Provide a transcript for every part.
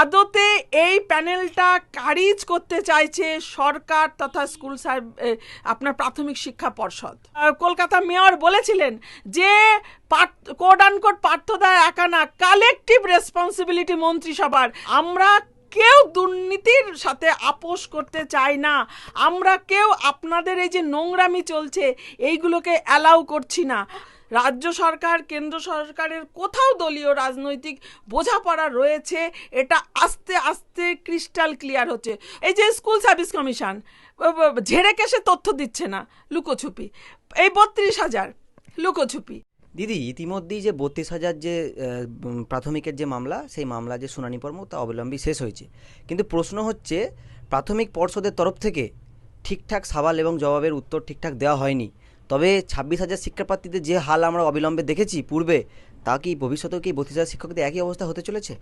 আদতে এই প্যানেলটা কারিজ করতে চাইছে সরকার তথা স্কুল আপনার প্রাথমিক শিক্ষা পর্ষদ। কলকাতা মেয়র বলেছিলেন যে কোড আনকোড পার্থদায় একা না কালেকটিভ রেসপন্সিবিলিটি মন্ত্রিসভার। আমরা কেউ দুর্নীতির সাথে আপোষ করতে চাই না। আমরা কেউ আপনাদের এই যে নোংরামি চলছে, এইগুলোকে অ্যালাউ করছি না। রাজ্য সরকার, কেন্দ্র সরকারের কোথাও দলীয় রাজনৈতিক বোঝাপড়া রয়েছে, এটা আস্তে আস্তে ক্রিস্টাল ক্লিয়ার হচ্ছে। এই যে স্কুল সার্ভিস কমিশন ঝেড়ে কেসে তথ্য দিচ্ছে না, লুকোছুপি। এই বত্রিশ হাজার, লুকোছুপি। দিদি, ইতিমধ্যেই যে বত্রিশ হাজার যে প্রাথমিকের যে মামলা, সেই মামলা যে শুনানি পর্ব তা অবিলম্বে শেষ হয়েছে। কিন্তু প্রশ্ন হচ্ছে, প্রাথমিক পর্ষদের তরফ থেকে ঠিকঠাক সওয়াল এবং জবাবের উত্তর ঠিকঠাক দেওয়া হয়নি। তবে ছাব্বিশ হাজার শিক্ষাপ্রার্থীদের যে হাল আমরা অবিলম্বে দেখেছি পূর্বে, তা কি ভবিষ্যতেও কি বত্রিশ হাজার শিক্ষকদের একই অবস্থা হতে চলেছে?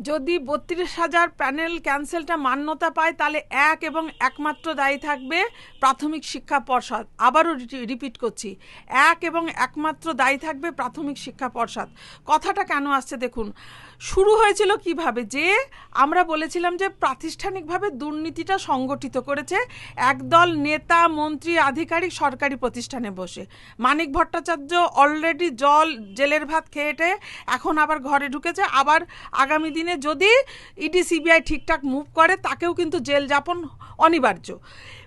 যদি বত্রিশ হাজার প্যানেল ক্যান্সেলটা মান্যতা পায়, তাহলে এক এবং একমাত্র দায়ী থাকবে প্রাথমিক শিক্ষা পর্ষদ। আবারও রিপিট করছি। এক এবং একমাত্র দায়ী থাকবে প্রাথমিক শিক্ষা পর্ষদ। কথাটা কেন আসছে দেখুন। শুরু হয়েছিল কীভাবে? যে আমরা বলেছিলাম যে প্রাতিষ্ঠানিকভাবে দুর্নীতিটা সংগঠিত করেছে একদল নেতা, মন্ত্রী, আধিকারিক সরকারি প্রতিষ্ঠানে বসে। মানিক ভট্টাচার্য অলরেডি জল, জেলের ভাত খেয়েটে এখন আবার ঘরে ঢুকেছে। আবার আগামী দিনে যদি ইডি, সিবিআই ঠিকঠাক মুভ করে, তাকেও কিন্তু জেল যাপন অনিবার্য।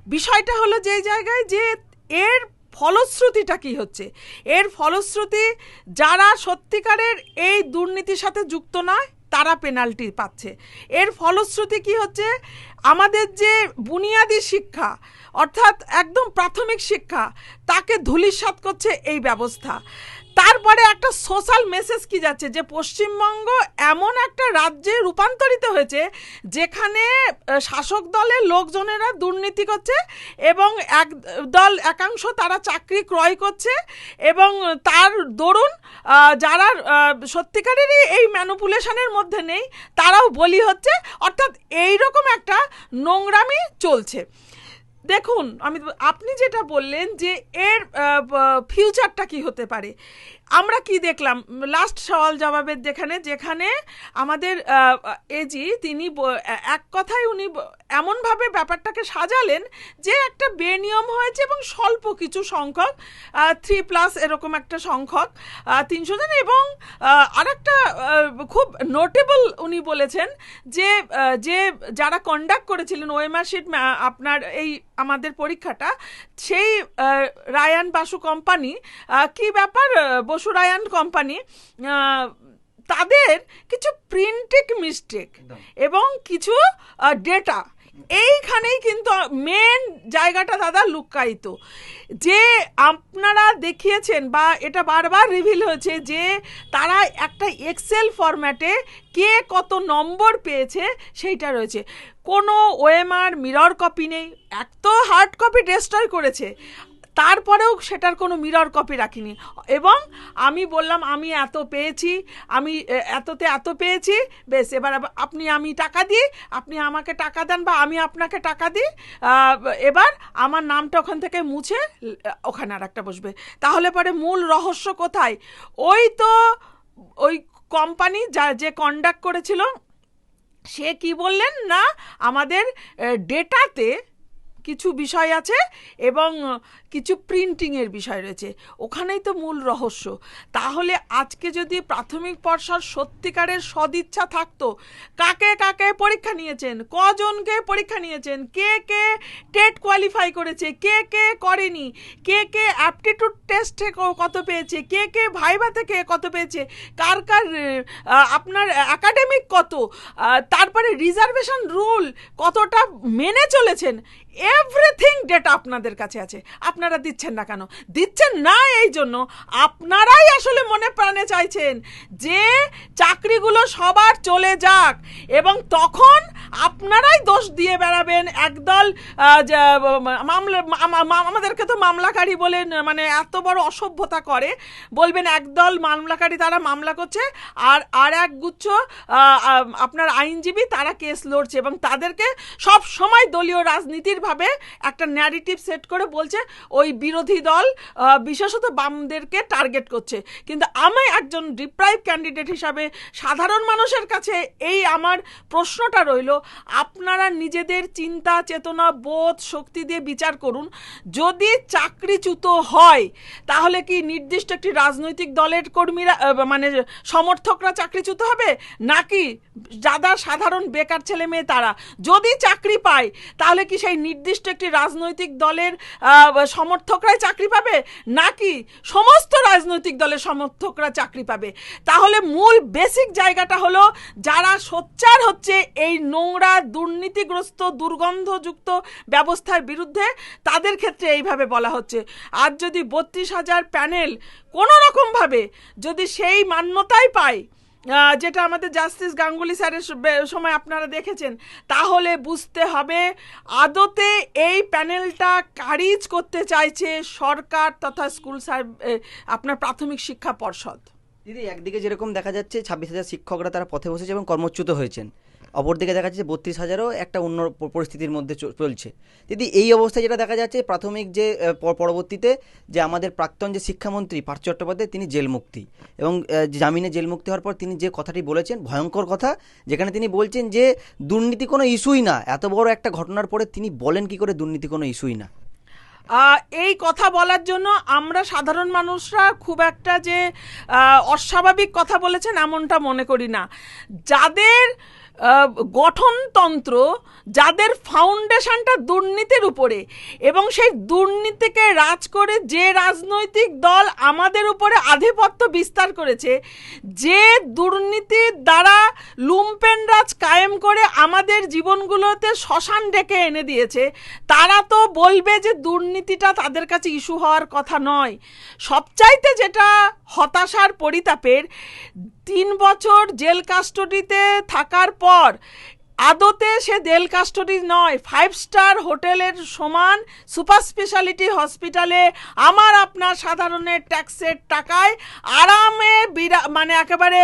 বিষয়টা হলো যে জায়গায় যে এর ফলশ্রুতিটা কি হচ্ছে? এর ফলশ্রুতি যারা সত্যিকারের এই দুর্নীতির সাথে যুক্ত নয়, তারা পেনাল্টি পাচ্ছে। এর ফলশ্রুতি কি হচ্ছে? আমাদের যে বুনিয়াদি শিক্ষা, অর্থাৎ একদম প্রাথমিক শিক্ষা, তাকে ধূলিসাৎ করছে এই ব্যবস্থা। তারপরে একটা সোশ্যাল মেসেজ কি যাচ্ছে? যে পশ্চিমবঙ্গ এমন একটা রাজ্যে রূপান্তরিত হয়েছে, যেখানে শাসক দলের লোকজনেরা দুর্নীতি করছে এবং এক দল একাংশ তারা চাকরি ক্রয় করছে এবং তার দরুন যারা সত্যিকারেরই এই ম্যানুপুলেশনের মধ্যে নেই, তারাও বলি হচ্ছে, অর্থাৎ এই রকম একটা নোংরামি চলছে। দেখুন, আমি আপনি যেটা বললেন যে এর ফিউচারটা কি হতে পারে, আমরা কি দেখলাম? লাস্ট সওয়াল জবাবের যেখানে যেখানে আমাদের এজি তিনি এক কথায় উনি এমনভাবে ব্যাপারটাকে সাজালেন যে একটা বেনিয়ম হয়েছে এবং স্বল্প কিছু সংখ্যক থ্রি প্লাস এরকম একটা সংখ্যক তিনশো জন এবং আরেকটা খুব নোটেবল উনি বলেছেন যে যে যারা কন্ডাক্ট করেছিলেন ওএমআর শিট আপনার এই আমাদের পরীক্ষাটা সেই রায়ান বাসু কোম্পানি কি ব্যাপার বসু রায়ান কোম্পানি তাদের কিছু প্রিন্টিং মিস্টেক এবং কিছু ডেটা এইখানেই কিন্তু মেন জায়গাটা দাদা লুকায়িত যে আপনারা দেখিয়েছেন বা এটা বারবার রিভিল হয়েছে যে তারা একটা এক্সেল ফরম্যাটে কে কত নম্বর পেয়েছে, সেইটা রয়েছে। কোনো ওএমআর মিরর কপি নেই। এক তো হার্ড কপি ডেস্ট্রয় করেছে। তারপরেও সেটার কোনো মিরর কপি রাখিনি। এবং আমি বললাম, আমি এত পেয়েছি, আমি এততে এত পেয়েছি, বেশ, এবার আপনি আমি টাকা দিই, আপনি আমাকে টাকা দেন বা আমি আপনাকে টাকা দিই এবার আমার নামটা ওখান থেকে মুছে ওখানে আর একটা বসবে। তাহলে পরে মূল রহস্য কোথায়? ওই তো, ওই কোম্পানি যা, যে কন্ডাক্ট করেছিল, সে কি বললেন না, আমাদের ডেটাতে কিছু বিষয় আছে এবং কিছু প্রিন্টিংয়ের বিষয় রয়েছে। ওখানেই তো মূল রহস্য। তাহলে আজকে যদি প্রাথমিক পর্ষদ সত্যিকারের সদিচ্ছা থাকতো, কাকে কাকে পরীক্ষা নিয়েছেন, কজনকে পরীক্ষা নিয়েছেন, কে কে টেট কোয়ালিফাই করেছে, কে কে করেনি, কে কে অ্যাপটিটিউড টেস্টে কত পেয়েছে, কে কে ভাইবা থেকে কত পেয়েছে, কার কার আপনার একাডেমিক কত তারপরে রিজার্ভেশন রুল কতটা মেনে চলেছেন এভরিথিং ডেটা আপনাদের কাছে আছে। আপনারা দিচ্ছেন না কেন? দিচ্ছেন না এই জন্য আপনারাই আসলে মনে প্রাণে চাইছেন যে চাকরিগুলো সবার চলে যাক এবং তখন আপনারাই দোষ দিয়ে বেড়াবেন। একদল মামলা আমাদেরকে তো মামলাকারী বলে মানে এত বড় অসভ্যতা করে। বলবেন একদল মামলাকারী তারা মামলা করছে আর আর এক গুচ্ছ আপনার আইনজীবী তারা কেস লড়ছে এবং তাদেরকে সব সময় দলীয় রাজনীতির ভাবে একটা ন্যারেটিভ সেট করে বলছে, ওই বিরোধী দল বিশেষত বামদেরকে টার্গেট করছে। কিন্তু আমি একজন ডিপ্রাইভ ক্যান্ডিডেট হিসাবে সাধারণ মানুষের কাছে এই আমার প্রশ্নটা রইল, আপনারা নিজেদের চিন্তা, চেতনা, বোধ, শক্তি দিয়ে বিচার করুন। যদি চাকরিচ্যুত হয়, তাহলে কি নির্দিষ্ট একটি রাজনৈতিক দলের কর্মীরা মানে সমর্থকরা চাকরিচ্যুত হবে? নাকি যারা সাধারণ বেকার ছেলে মেয়ে তারা? যদি চাকরি পায়, তাহলে কি সেই নির্দিষ্ট একটি রাজনৈতিক দলের সমর্থকরাই চাকরি পাবে? নাকি সমস্ত রাজনৈতিক দলের সমর্থকরা চাকরি পাবে? তাহলে মূল বেসিক জায়গাটা হলো, যারা সোচ্চার হচ্ছে এই নোংরা, দুর্নীতিগ্রস্ত, দুর্গন্ধযুক্ত ব্যবস্থার বিরুদ্ধে, তাদের ক্ষেত্রে এইভাবে বলা হচ্ছে। আর যদি বত্রিশ হাজার প্যানেল কোনো রকমভাবে যদি সেই মান্যতাই পায় যেটা আমাদের জাস্টিস গাঙ্গুলি স্যারের সময় আপনারা দেখেছেন, তাহলে বুঝতে হবে আদতে এই প্যানেলটা কারিজ করতে চাইছে সরকার তথা স্কুল আপনার প্রাথমিক শিক্ষা পর্ষদ। দিদি, একদিকে যেরকম দেখা যাচ্ছে ছাব্বিশ হাজার শিক্ষকরা তারা পথে বসেছে এবং কর্মচ্যুত হয়েছেন। অপরদিকে দেখা যাচ্ছে বত্রিশ হাজারও একটা অন্য পরিস্থিতির মধ্যে চলছে। যদি এই অবস্থায় যেটা দেখা যাচ্ছে, প্রাথমিক যে পরবর্তীতে যে আমাদের প্রাক্তন যে শিক্ষামন্ত্রী পার্থ চট্টোপাধ্যায়, তিনি জেলমুক্তি এবং জামিনে জেল মুক্তি হওয়ার পর তিনি যে কথাটি বলেছেন, ভয়ঙ্কর কথা, যেখানে তিনি বলছেন যে দুর্নীতি কোনো ইস্যুই না। এত বড় একটা ঘটনার পরে তিনি বলেন কি করে দুর্নীতি কোনো ইস্যুই না? এই কথা বলার জন্য আমরা সাধারণ মানুষরা খুব একটা যে অস্বাভাবিক কথা বলেছেন এমনটা মনে করি না। যাদের গঠনতন্ত্র যাদের ফাউন্ডেশনটা দুর্নীতির উপরে এবং সেই দুর্নীতিকে রাজ করে যে রাজনৈতিক দল আমাদের উপরে আধিপত্য বিস্তার করেছে, যে দুর্নীতির দ্বারা লুম্পেন রাজ কায়েম করে আমাদের জীবনগুলোতে শ্মশান ডেকে এনে দিয়েছে, তারা তো বলবে যে দুর্নীতিটা তাদের কাছে ইস্যু হওয়ার কথা নয়। সবচাইতে যেটা হতাশার পরিতাপের তিন বছর জেল কাস্টডিতে থাকার পর আদতে সে দেল কাস্টডি নয় ফাইভ স্টার হোটেলের সমান সুপার স্পেশালিটি হসপিটালে আমার আপনার সাধারণের ট্যাক্সের টাকায় আরামে বিরা মানে একেবারে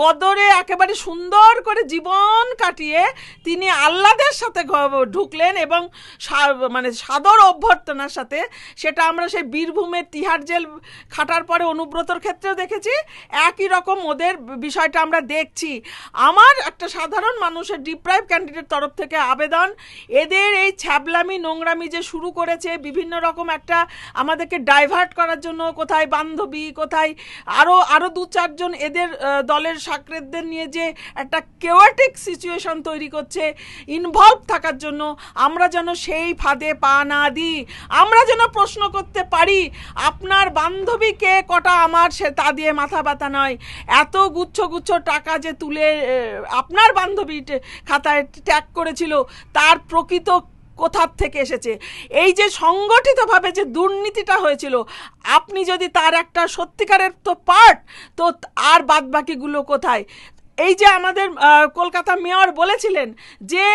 গদরে একেবারে সুন্দর করে জীবন কাটিয়ে তিনি আহ্লাদের সাথে ঢুকলেন এবং মানে সাদর অভ্যর্থনার সাথে সেটা আমরা সেই বীরভূমের তিহার জেল খাটার পরে অনুব্রতর ক্ষেত্রেও দেখেছি। একই রকম ওদের বিষয়টা আমরা দেখছি। আমার একটা সাধারণ মানুষের ডিপ্রাইভ ক্যান্ডিডেট তরফ থেকে আবেদন। এদের এই ছ্যাবলামি, নোংরামি যে শুরু করেছে, বিভিন্ন রকম একটা আমাদেরকে ডাইভার্ট করার জন্য কোথায় বান্ধবী, কোথায় আরও আরও দু চারজন এদের দলের সাকরেদদের নিয়ে যে একটা কেওয়াটিক সিচুয়েশন তৈরি করছে ইনভলভ থাকার জন্য আমরা যেন সেই ফাঁদে পা না দিই। আমরা যেন প্রশ্ন করতে পারি, আপনার বান্ধবীকে কটা আমার, সে তা দিয়ে মাথা ব্যথা নয়। এত গুচ্ছ গুচ্ছ টাকা যে তুলে আপনার বান্ধবী খাতায় ট্যাগ করেছিল, তার প্রকৃত কোথার থেকে এসেছে? এই যে সংগঠিতভাবে যে দুর্নীতিটা হয়েছিল, আপনি যদি তার একটা সত্যিকারের তো পার্ট তো আর বাদ বাকিগুলো কোথায়? এই যে আমাদের কলকাতা মেয়র বলেছিলেন যে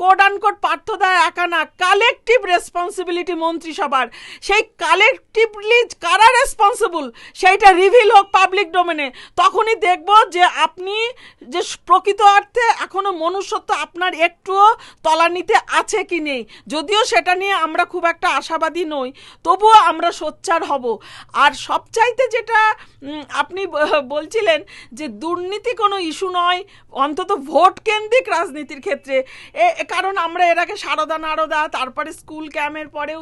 কোড আনকোড পার্থদা একা না কালেকটিভ রেসপন্সিবিলিটি মন্ত্রিসভার। সেই কালেকটিভলি কারা রেসপন্সিবল সেইটা রিভিল হোক পাবলিক ডোমেনে তখনই দেখব যে আপনি যে প্রকৃত অর্থে এখনও মনুষ্যত্ব আপনার একটুও তলানিতে আছে কি নেই। যদিও সেটা নিয়ে আমরা খুব একটা আশাবাদী নই, তবুও আমরা সোচ্চার হব। আর সবচাইতে যেটা আপনি বলছিলেন যে দুর্নীতি কোনো ইস্যু নয়, অন্তত ভোট কেন্দ্রিক রাজনীতির ক্ষেত্রে। কারণ আমরা এর আগে সারদা নারদা, তারপরে স্কুল ক্যামের পরেও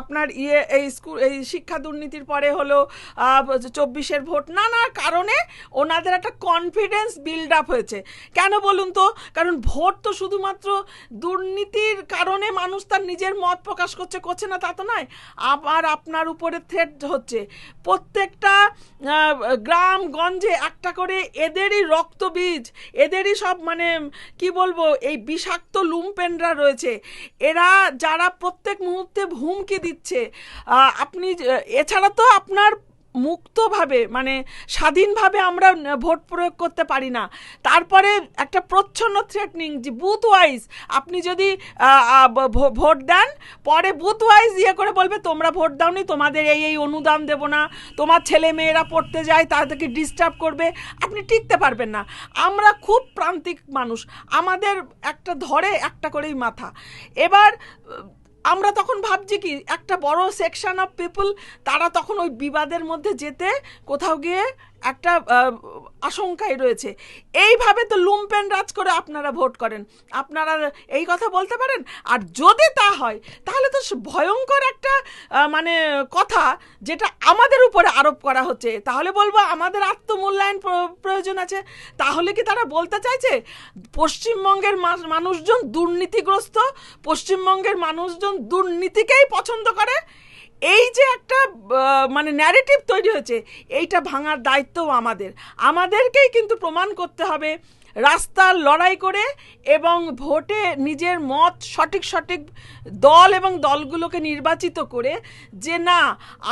আপনার ইয়ে এই স্কুল, এই শিক্ষা দুর্নীতির পরে হলো চব্বিশের ভোট, নানা কারণে ওনাদের একটা কনফিডেন্স বিল্ড আপ হয়েছে। কেন বলুন তো? কারণ ভোট তো শুধুমাত্র দুর্নীতির কারণে মানুষ তার নিজের মত প্রকাশ করছে করছে না, তা তো নয়। আবার আপনার উপরে থ্রেট হচ্ছে। প্রত্যেকটা গ্রাম, গঞ্জে একটা করে এদেরই রক্তবীজ, এদেরই সব মানে কি বলব, এই বিষাক্ত লুমপেনরা রয়েছে। এরা যারা প্রত্যেক মুহূর্তে হুমকি দিচ্ছে। আপনি এছাড়া তো আপনার মুক্তভাবে মানে স্বাধীনভাবে আমরা ভোট প্রয়োগ করতে পারি না। তারপরে একটা প্রচ্ছন্ন থ্রেটনিং যে বুথ ওয়াইজ আপনি যদি ভোট দেন, পরে বুথ ওয়াইজ ইয়ে করে বলবে, তোমরা ভোট দাওনি, তোমাদের এই এই অনুদান দেবো না। তোমার ছেলে মেয়েরা পড়তে যায়, তাদেরকে ডিস্টার্ব করবে। আপনি টিকতে পারবেন না। আমরা খুব প্রান্তিক মানুষ। আমাদের একটা ধরে একটা করেই মাথা। এবার আমরা তখন ভাবছি কি, একটা বড় সেকশন অফ পিপল তারা তখন ওই বিবাদের মধ্যে যেতে কোথাও গিয়ে একটা আহ, আশঙ্কায় রয়েছে। এইভাবে তো লুম্পেন রাজ করে আপনারা ভোট করেন। আপনারা এই কথা বলতে পারেন? আর যদি তা হয় তাহলে তো ভয়ঙ্কর একটা মানে কথা যেটা আমাদের উপরে আরোপ করা হচ্ছে। তাহলে বলব আমাদের আত্মমূল্যায়ন প্র- প্রয়োজন আছে। তাহলে কি তারা বলতে চাইছে? পশ্চিমবঙ্গের মানুষজন দুর্নীতিগ্রস্ত পশ্চিমবঙ্গের মানুষজন দুর্নীতিকেই পছন্দ করে? এই যে একটা মানে ন্যারেটিভ তৈরি হয়েছে, এইটা ভাঙার দায়িত্বও আমাদের। আমাদেরকেই কিন্তু প্রমাণ করতে হবে রাস্তার লড়াই করে এবং ভোটে নিজের মত সঠিক সঠিক দল এবং দলগুলোকে নির্বাচিত করে যে না,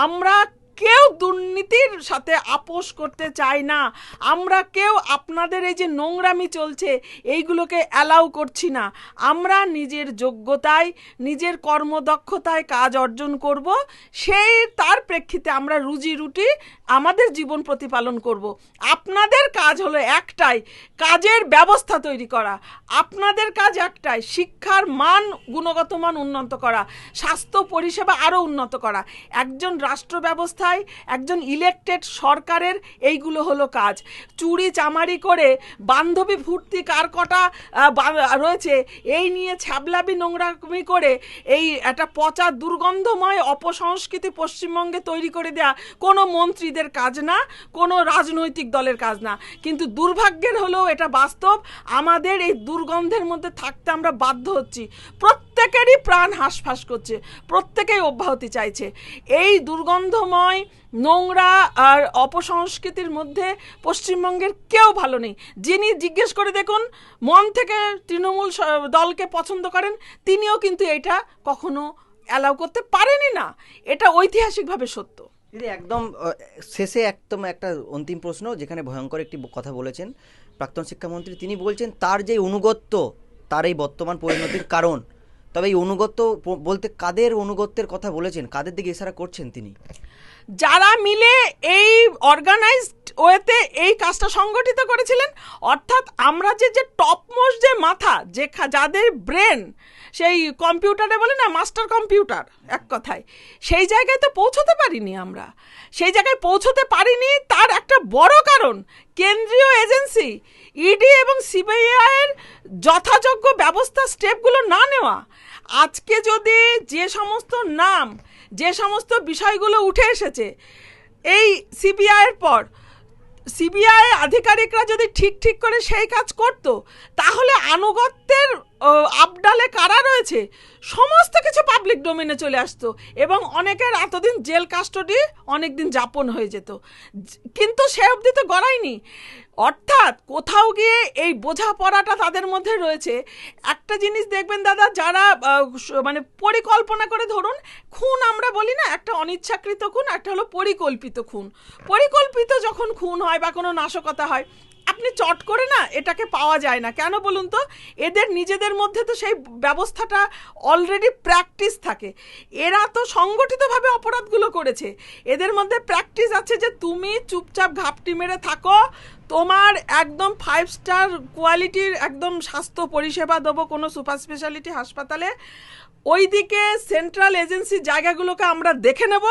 আমরা কেউ দুর্নীতির সাথে আপোষ করতে চাই না। আমরা কেউ আপনাদের এই যে নোংরামি চলছে, এইগুলোকে অ্যালাউ করছি না। আমরা নিজের যোগ্যতায়, নিজের কর্মদক্ষতায় কাজ অর্জন করব। সেই, তার প্রেক্ষিতে আমরা রুজি রুটি আমাদের জীবন প্রতিপালন করব। আপনাদের কাজ হলো একটাই, কাজের ব্যবস্থা তৈরি করা। আপনাদের কাজ একটাই, শিক্ষার মান, গুণগত মান উন্নত করা। স্বাস্থ্য পরিষেবা আরও উন্নত করা। একজন রাষ্ট্র ব্যবস্থায় একজন ইলেকটেড সরকারের এইগুলো হলো কাজ। চুরি চামারি করে বান্ধবী ফুর্তি কার কটা রয়েছে, এই নিয়ে ছ্যাবলাবি নোংরামি করে এই একটা পচা দুর্গন্ধময় অপসংস্কৃতি পশ্চিমবঙ্গে তৈরি করে দেয়া কোনো মন্ত্রীদের কাজ না, কোনো রাজনৈতিক দলের কাজ না। কিন্তু দুর্ভাগ্যের হলেও এটা বাস্তব। আমাদের এই দুর্গন্ধের মধ্যে থাকতে আমরা বাধ্য হচ্ছি। প্রত্যেকেরই প্রাণ হাঁসফাঁস করছে, প্রত্যেকেই অব্যাহতি চাইছে। এই দুর্গন্ধময় নোংরা আর অপসংস্কৃতির মধ্যে পশ্চিমবঙ্গের কেউ ভালো নেই। যিনি জিজ্ঞেস করে দেখুন, মন থেকে তৃণমূল দলকে পছন্দ করেন, তিনিও কিন্তু এটা কখনো অ্যালাউ করতে পারেনি না। এটা ঐতিহাসিকভাবে সত্য। একদম শেষে একদম একটা অন্তিম প্রশ্ন, যেখানে ভয়ঙ্কর একটি কথা বলেছেন প্রাক্তন শিক্ষামন্ত্রী। তিনি বলছেন, তার যে অনুগত্য, তার এই বর্তমান পরিণতির কারণ তবে এই অনুগত্য ব- বলতে কাদের অনুগত্যের কথা বলেছেন? কাদের দিকে ইশারা করছেন তিনি? যারা মিলে এই অর্গানাইজড ওয়েতে এই কাজটা সংগঠিত করেছিলেন, অর্থাৎ আমরা যে যে টপমোস্ট যে মাথা, যে যাদের ব্রেন সেই কম্পিউটারে বলে না মাস্টার কম্পিউটার এক কথায়, সেই জায়গায় তো পৌঁছতে পারিনি আমরা। সেই জায়গায় পৌঁছতে পারিনি, তার একটা বড় কারণ, কেন্দ্রীয় এজেন্সি ইডি এবং সিবিআইয়ের যথাযোগ্য ব্যবস্থা স্টেপগুলো না নেওয়া। আজকে যদি যে সমস্ত নাম, যে সমস্ত বিষয়গুলো উঠে এসেছে, এই সিবিআইয়ের পর সিবিআই আধিকারিকরা যদি ঠিক ঠিক করে সেই কাজ করত, তাহলে আনুগত্যের আবডালে কারা রয়েছে? সমস্ত কিছু পাবলিক ডোমেনে চলে আসতো এবং অনেকের এতদিন জেল কাস্টডি অনেক দিন যাপন হয়ে যেত। কিন্তু সে অবধি তো গড়ায়নি। অর্থাৎ কোথাও গিয়ে এই বোঝাপড়াটা তাদের মধ্যে রয়েছে। একটা জিনিস দেখবেন দাদা, যারা মানে পরিকল্পনা করে ধরুন, খুন আমরা বলি না, একটা অনিচ্ছাকৃত খুন, একটা হলো পরিকল্পিত খুন। পরিকল্পিত যখন খুন হয় বা কোনো নাশকতা হয় আপনি চট করে না এটাকে পাওয়া যায় না। কেন বলুন তো? এদের নিজেদের মধ্যে তো সেই ব্যবস্থাটা অলরেডি প্র্যাকটিস থাকে। এরা তো সংগঠিতভাবে অপরাধগুলো করেছে। এদের মধ্যে প্র্যাকটিস আছে যে তুমি চুপচাপ ঘাপটি মেরে থাকো, তোমার একদম ফাইভ স্টার কোয়ালিটির একদম স্বাস্থ্য পরিষেবা দেবো কোনো সুপার স্পেশালিটি হাসপাতালে। ওইদিকে সেন্ট্রাল এজেন্সির জায়গাগুলোকে আমরা দেখে নেব,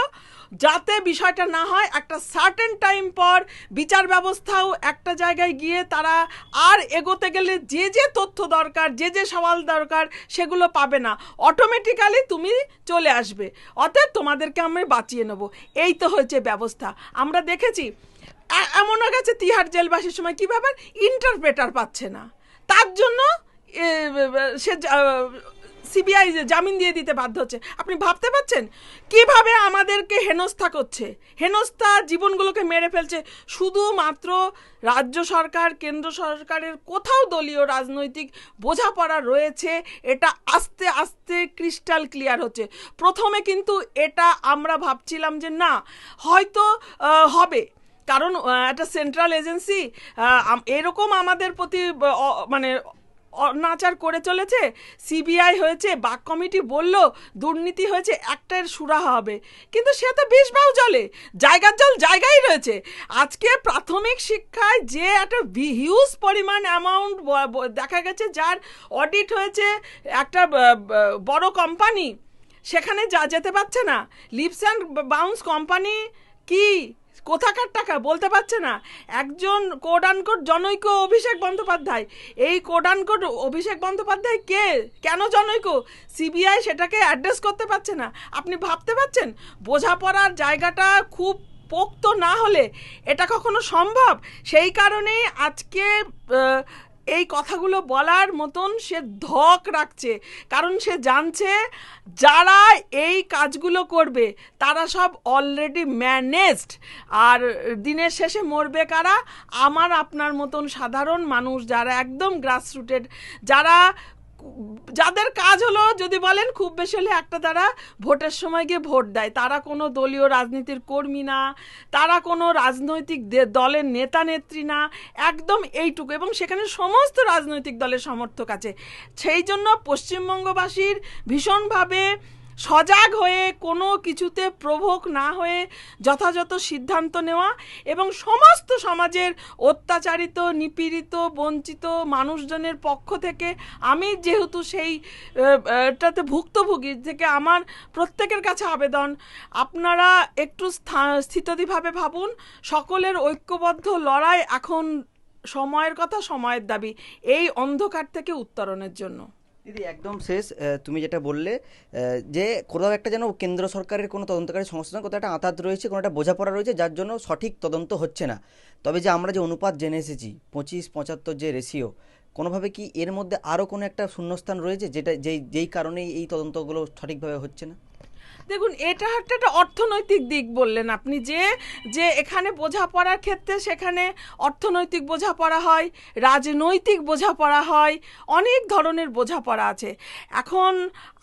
যাতে বিষয়টা না হয় একটা সার্টেন টাইম পর বিচার ব্যবস্থাও একটা জায়গায় গিয়ে তারা আর এগোতে গেলে যে যে তথ্য দরকার, যে যে সওয়াল দরকার সেগুলো পাবে না। অটোমেটিক্যালি তুমি চলে আসবে। অতএব তোমাদেরকে আমি বাঁচিয়ে নেব। এই তো হয়েছে ব্যবস্থা। আমরা দেখেছি, এ- এমন হয়ে গেছে তিহার জেলবাসীর সময় কী ব্যাপার? ইন্টারপ্রেটার পাচ্ছে না। তার জন্য সে সিবিআই জামিন দিয়ে দিতে বাধ্য হচ্ছে। আপনি ভাবতে পারছেন? কীভাবে আমাদেরকে হেনস্থা করছে? হেনস্থা জীবনগুলোকে মেরে ফেলছে শুধুমাত্র রাজ্য সরকার, কেন্দ্র সরকারের কোথাও দলীয় রাজনৈতিক বোঝাপড়া রয়েছে। এটা আস্তে আস্তে ক্রিস্টাল ক্লিয়ার হচ্ছে। প্রথমে কিন্তু এটা আমরা ভাবছিলাম যে না, হয়তো হবে। কারণ একটা সেন্ট্রাল এজেন্সি এরকম আমাদের প্রতি মানে অনাচার করে চলেছে, সিবিআই হয়েছে, বাক কমিটি বলল, দুর্নীতি হয়েছে, একটার সুরাহা হবে। কিন্তু সে তো বেশ বাউ জলে, জায়গার জল জায়গায় রয়েছে। আজকে প্রাথমিক শিক্ষায় যে একটা হিউজ পরিমাণ অ্যামাউন্ট দেখা গেছে, যার অডিট হয়েছে একটা বড় কোম্পানি সেখানে যা যেতে পারছে না। লিপস অ্যান্ড বাউন্স কোম্পানি কি? কোথাকার টাকা? বলতে পারছে না। একজন কোড জনৈক অভিষেক বন্দ্যোপাধ্যায়। এই কোড অভিষেক বন্দ্যোপাধ্যায় কে? কেন জনৈক? সিবিআই সেটাকে অ্যাড্রেস করতে পারছে না। আপনি ভাবতে পারছেন? বোঝাপড়ার জায়গাটা খুব পোক্ত না হলে এটা কখনো সম্ভব? সেই কারণেই আজকে এই কথাগুলো বলার মতন সে ধক রাখছে। কারণ সে জানছে, যারা এই কাজগুলো করবে, তারা সব অলরেডি ম্যানেজড আর দিনের শেষে মরবে কারা? আমার আপনার মতন সাধারণ মানুষ যারা একদম গ্রাসরুটেড যারা যাদের কাজ হলো, যদি বলেন খুব বেশি হলে একটা তারা ভোটের সময় গিয়ে ভোট দেয়। তারা কোনো দলীয় রাজনীতির কর্মী না, তারা কোনো রাজনৈতিক দলের নেতা, নেত্রী না, একদম এইটুকু। এবং সেখানে সমস্ত রাজনৈতিক দলের সমর্থক আছে। সেই জন্য পশ্চিমবঙ্গবাসীর ভীষণভাবে সজাগ হয়ে, কোনো কিছুতে প্রভোগ না হয়ে যথাযথ সিদ্ধান্ত নেওয়া এবং সমস্ত সমাজের অত্যাচারিত, নিপীড়িত, বঞ্চিত মানুষজনের পক্ষ থেকে আমি যেহেতু সেই এটাতে ভুক্তভোগী থেকে আমার প্রত্যেকের কাছে আবেদন, আপনারা একটু স্থা- স্থিতদিভাবে ভাবুন, সকলের ঐক্যবদ্ধ লড়াই এখন সময়ের কথা, সময়ের দাবি, এই অন্ধকার থেকে উত্তরণের জন্য। দিদি, একদম শেষ। তুমি যেটা বললে যে কোথাও একটা যেন কেন্দ্র সরকারের কোনো তদন্তকারী সংস্থা কোথাও একটা আঁতাত রয়েছে, কোনো একটা বোঝাপড়া রয়েছে, যার জন্য সঠিক তদন্ত হচ্ছে না। তবে যে আমরা যে অনুপাত জেনে এসেছি, পঁচিশ, পঁচাত্তর যে রেশিও কোনোভাবে কি এর মধ্যে আরও কোনো একটা শূন্যস্থান রয়েছে, যেটা যেই যেই কারণেই এই তদন্তগুলো সঠিকভাবে হচ্ছে না? দেখুন, এটা একটা একটা অর্থনৈতিক দিক বললেন আপনি যে যে এখানে বোঝাপড়ার ক্ষেত্রে সেখানে অর্থনৈতিক বোঝাপড়া হয়, রাজনৈতিক বোঝাপড়া হয়, অনেক ধরনের বোঝাপড়া আছে। এখন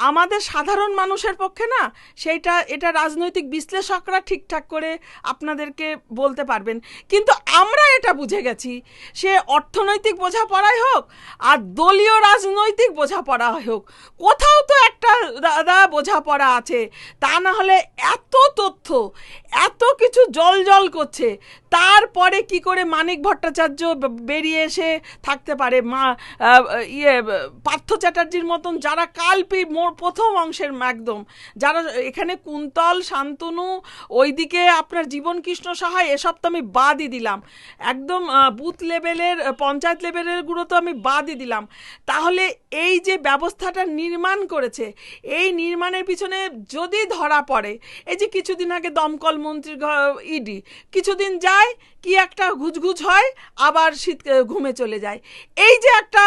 আমাদের সাধারণ মানুষের পক্ষে না, সেইটা, এটা রাজনৈতিক বিশ্লেষকরা ঠিকঠাক করে আপনাদেরকে বলতে পারবেন। কিন্তু আমরা এটা বুঝে গেছি, সে অর্থনৈতিক বোঝাপড়াই হোক আর দলীয় রাজনৈতিক বোঝাপড়া হোক, কোথাও তো একটা দাদা বোঝাপড়া আছে। তা না হলে এত তথ্য এত কিছু জল জল করছে। তারপরে কি করে মানিক ভট্টাচার্য বেরিয়ে এসে থাকতে পারে? মা ইয়ে পার্থ চ্যাটার্জির মতন যারা কালপি মোর প্রথম অংশের একদম, যারা এখানে কুন্তল, শান্তনু, ওইদিকে আপনার জীবন কৃষ্ণ সহায় এসব তো আমি বাদই দিলাম। একদম বুথ লেভেলের পঞ্চায়েত লেভেলেরগুলো তো আমি বাদই দিলাম। তাহলে এই যে ব্যবস্থাটা নির্মাণ করেছে, এই নির্মাণের পিছনে যদি ধরা পড়ে, এই যে কিছুদিন আগে দমকল মন্ত্রীর ইডি, কিছুদিন যায় কি একটা ঘুচঘুচ হয়, আবার শীত ঘুমে চলে যায়। এই যে একটা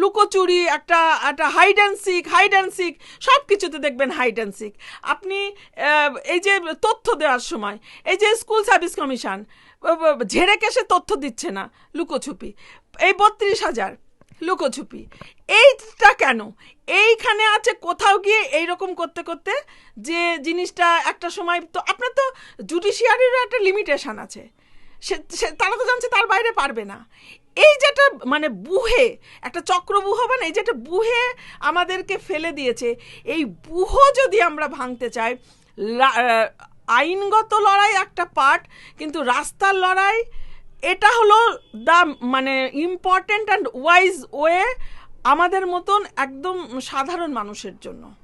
লুকোচুরি, একটা একটা hide and seek hide and seek সব কিছুতে দেখবেন হাইড অ্যান্ড সিক আপনি এই যে তথ্য দেওয়ার সময়, এই যে স্কুল সার্ভিস কমিশন ঝেড়ে কেসে তথ্য দিচ্ছে না, লুকোছুপি। এই বত্রিশ হাজার লুকোছুপি। এইটা কেন? এইখানে আছে কোথাও গিয়ে এইরকম করতে করতে যে জিনিসটা একটা সময়, তো আপনার তো জুডিশিয়ারিরও একটা লিমিটেশন আছে। সে, সে- তারা তো জানছে তার বাইরে পারবে না। এই যেটা মানে বুহে, একটা চক্রবুহ মানে এই যেটা বুহে আমাদেরকে ফেলে দিয়েছে, এই বুহ যদি আমরা ভাঙতে চাই আইনগত লড়াই একটা পার্ট কিন্তু রাস্তার লড়াই, এটা হলো দ্য মানে ইম্পর্ট্যান্ট অ্যান্ড ওয়াইজ ওয়ে আমাদের মতন একদম সাধারণ মানুষের জন্য।